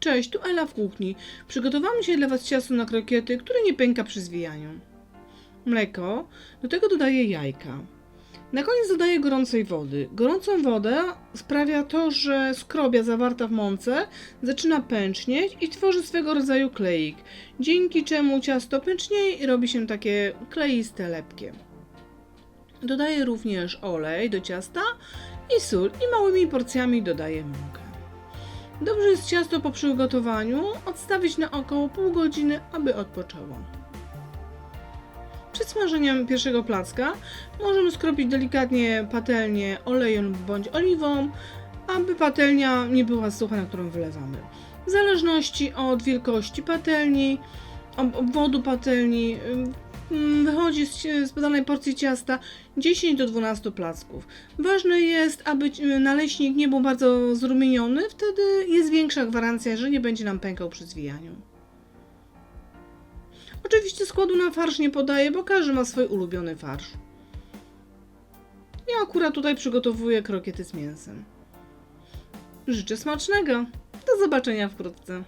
Cześć, tu Ela w kuchni. Przygotowałam dzisiaj dla Was ciasto na krokiety, które nie pęka przy zwijaniu. Mleko, do tego dodaję jajka. Na koniec dodaję gorącej wody. Gorącą wodę sprawia to, że skrobia zawarta w mące zaczyna pęcznieć i tworzy swego rodzaju kleik, dzięki czemu ciasto pęcznieje i robi się takie kleiste, lepkie. Dodaję również olej do ciasta i sól i małymi porcjami dodaję mąkę. Dobrze jest ciasto po przygotowaniu odstawić na około pół godziny, aby odpoczęło. Przed smażeniem pierwszego placka możemy skropić delikatnie patelnię olejem bądź oliwą, aby patelnia nie była sucha, na którą wylewamy. W zależności od wielkości patelni, ob- obwodu patelni, wychodzi z, z danej porcji ciasta 10 do 12 placków. Ważne jest, aby naleśnik nie był bardzo zrumieniony, wtedy jest większa gwarancja, że nie będzie nam pękał przy zwijaniu. Oczywiście składu na farsz nie podaję, bo każdy ma swój ulubiony farsz. Ja akurat tutaj przygotowuję krokiety z mięsem. Życzę smacznego. Do zobaczenia wkrótce.